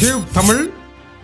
Tube Tamil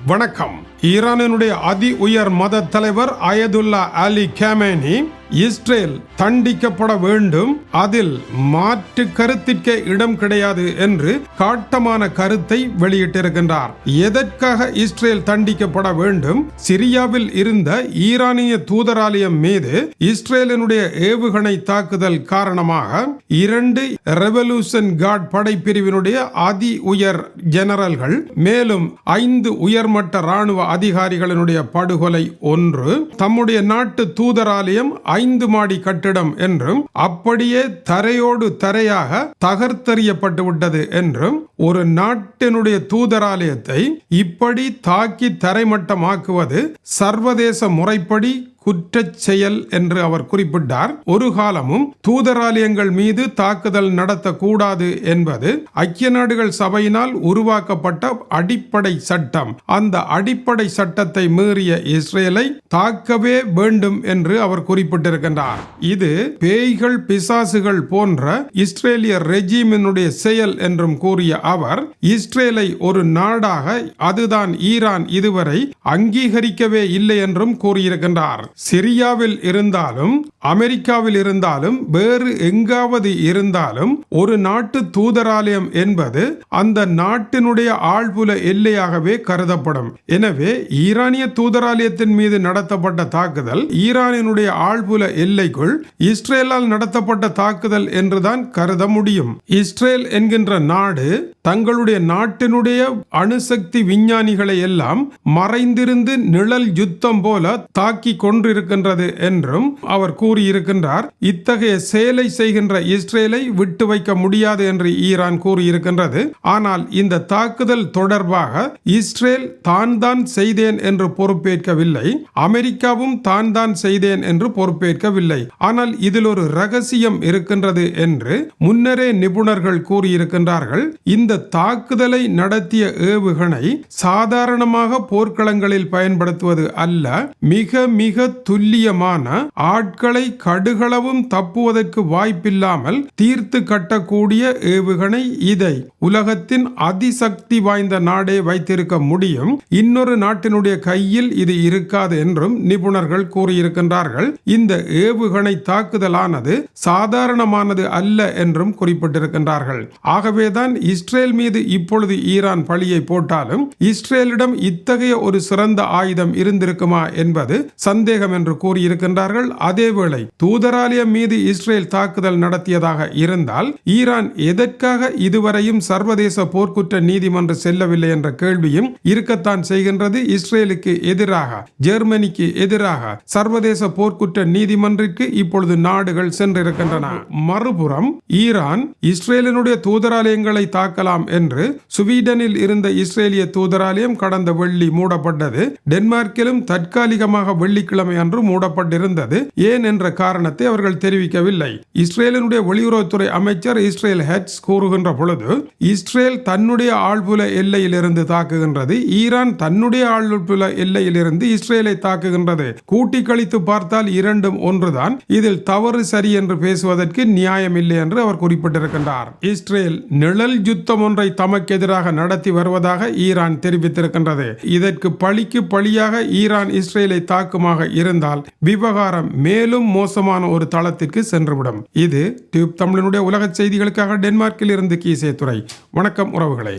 வணக்கம். ஈரானினுடைய அதி உயர் மத தலைவர் அயதுல்லா அலி கேமேனி இஸ்ரேல் தண்டிக்கப்பட வேண்டும். அதில் மாற்று கருத்திற்கே இடம் கிடையாது என்று காட்டமான கருத்தை வெளியிட்டிருக்கின்றார். எதற்காக இஸ்ரேல் தண்டிக்கப்பட வேண்டும்? சிரியாவில் இருந்த ஈரானிய தூதராலயம் மீது இஸ்ரேலினுடைய ஏவுகணை தாக்குதல் காரணமாக இரண்டு ரெவல்யூஷன் கார்ட் படைப்பிரிவினுடைய அதி உயர் ஜெனரல்கள் மேலும் ஐந்து உயர்மட்ட ராணுவ அதிகாரிகளினுடைய படுகொலை ஒன்று தம்முடைய நாட்டு தூதராலயம் ஐந்து மாடி கட்டிடம் என்றும் அப்படியே தரையோடு தரையாக தகர்த்தெறியப்பட்டு விட்டது என்றும் ஒரு நாட்டினுடைய தூதராலயத்தை இப்படி தாக்கி தரைமட்டமாக்குவது சர்வதேச முறைப்படி குற்றச் செயல் என்று அவர் குறிப்பிட்டார். ஒரு காலமும் தூதராலயங்கள் மீது தாக்குதல் நடத்தக்கூடாது என்பது ஐக்கிய நாடுகள் சபையினால் உருவாக்கப்பட்ட அடிப்படை சட்டம். அந்த அடிப்படை சட்டத்தை மீறிய இஸ்ரேலை தாக்கவே வேண்டும் என்று அவர் குறிப்பிட்டிருக்கின்றார். இது பேய்கள் பிசாசுகள் போன்ற இஸ்ரேலிய ரெஜிமினுடைய செயல் என்றும் கூறிய அவர் இஸ்ரேலை ஒரு நாடாக அதுதான் ஈரான் இதுவரை அங்கீகரிக்கவே இல்லை என்றும் கூறியிருக்கின்றார். சிரியாவில் இருந்தாலும் அமெரிக்காவில் இருந்தாலும் வேறு எங்காவது இருந்தாலும் ஒரு நாட்டு தூதராலயம் என்பது அந்த நாட்டினுடைய ஆழ்புல எல்லையாகவே கருதப்படும். எனவே ஈரானிய தூதராலயத்தின் மீது நடத்தப்பட்ட தாக்குதல் ஈரானினுடைய ஆழ்புல எல்லைக்குள் இஸ்ரேலால் நடத்தப்பட்ட தாக்குதல் என்றுதான் கருத முடியும். இஸ்ரேல் என்கின்ற நாடு தங்களுடைய நாட்டினுடைய அணுசக்தி விஞ்ஞானிகளை எல்லாம் மறைந்திருந்து நிழல் யுத்தம் போல தாக்கி கொண்டிருக்கின்றது என்றும் அவர் கூறியிருக்கின்றார். இத்தகைய செயலை செய்கின்ற இஸ்ரேலை விட்டு வைக்க முடியாது என்று ஈரான் கூறியிருக்கின்றது. ஆனால் இந்த தாக்குதல் தொடர்பாக இஸ்ரேல் தான் தான் செய்தேன் என்று பொறுப்பேற்கவில்லை. அமெரிக்காவும் தான் தான் செய்தேன் என்று பொறுப்பேற்கவில்லை. ஆனால் இதில் ஒரு ரகசியம் இருக்கின்றது என்று முன்னரே நிபுணர்கள் கூறியிருக்கின்றார்கள். இந்த தாக்குதலை நடத்திய ஏவுகணை சாதாரணமாக போர்க்களங்களில் பயன்படுத்துவது அல்ல மிக மிக துல்லியமான ஆட்களை கடுகளவும் தப்புவதற்கு வாய்ப்பில்லாமல் தீர்த்து கட்டக்கூடிய ஏவுகணை இதை உலகத்தின் அதிசக்தி வாய்ந்த நாடே வைத்திருக்க முடியும். இன்னொரு நாட்டினுடைய கையில் இது இருக்காது என்றும் நிபுணர்கள் கூறியிருக்கின்றார்கள். இந்த ஏவுகணை தாக்குதலானது சாதாரணமானது அல்ல என்றும் குறிப்பிட்டிருக்கின்றார்கள். ஆகவேதான் இஸ்ரேல் மீது இப்பொழுது ஈரான் பழியை போட்டாலும் இஸ்ரேலிடம் இத்தகைய ஒரு சிறந்த ஆயுதம் இருந்திருக்குமா என்பது சந்தேகம் என்று கூறியிருக்கின்றார்கள். அதேவேளை தூதராலயம் மீது இஸ்ரேல் தாக்குதல் நடத்தியதாக இருந்தால் ஈரான் எதற்காக இதுவரையும் சர்வதேச போர்க்குற்ற நீதிமன்றம் செல்லவில்லை என்ற கேள்வியும் இருக்கத்தான் செய்கின்றது. இஸ்ரேலுக்கு எதிராக ஜெர்மனிக்கு எதிராக சர்வதேச போர்க்குற்ற நீதிமன்றிற்கு இப்பொழுது நாடுகள் சென்றிருக்கின்றன. மறுபுறம் ஈரான் இஸ்ரேலினுடைய தூதராலயங்களை தாக்கலாம் கொள்ளலாம் என்று சுவீடனில் இருந்த இஸ்ரேலிய தூதராலயம் கடந்த வெள்ளி மூடப்பட்டது. டென்மார்க்கிலும் தற்காலிகமாக வெள்ளிக்கிழமை அன்று மூடப்பட்டிருந்தது. ஏன் என்ற காரணத்தை அவர்கள் தெரிவிக்கவில்லை. இஸ்ரேலினுடைய வெளியுறவுத்துறை அமைச்சர் இஸ்ரேல் ஹெட்ஸ் கூறுகின்ற பொழுது இஸ்ரேல் தன்னுடைய ஆழ்புல எல்லையிலிருந்து தாக்குகின்றது. ஈரான் தன்னுடைய ஆழ்புல எல்லையிலிருந்து இஸ்ரேலை தாக்குகின்றது. கூட்டி கழித்து பார்த்தால் இரண்டும் ஒன்றுதான். இதில் தவறு சரி என்று பேசுவதற்கு நியாயம் இல்லை என்று அவர் குறிப்பிட்டிருக்கின்றார். இஸ்ரேல் நிழல் யுத்தம் ஒன்றை தமக்கு எதிராக நடத்தி வருவதாக ஈரான் தெரிவித்திருக்கின்றது. இதற்கு பழிக்கு பழியாக ஈரான் இஸ்ரேலை தாக்குமாக இருந்தால் விவகாரம் மேலும் மோசமான ஒரு தளத்திற்கு சென்றுவிடும். இது டியூப் தமிழனுடைய உலக செய்திகளுக்காக டென்மார்க்கில் இருந்து கீசே துறை வணக்கம் உறவுகளை.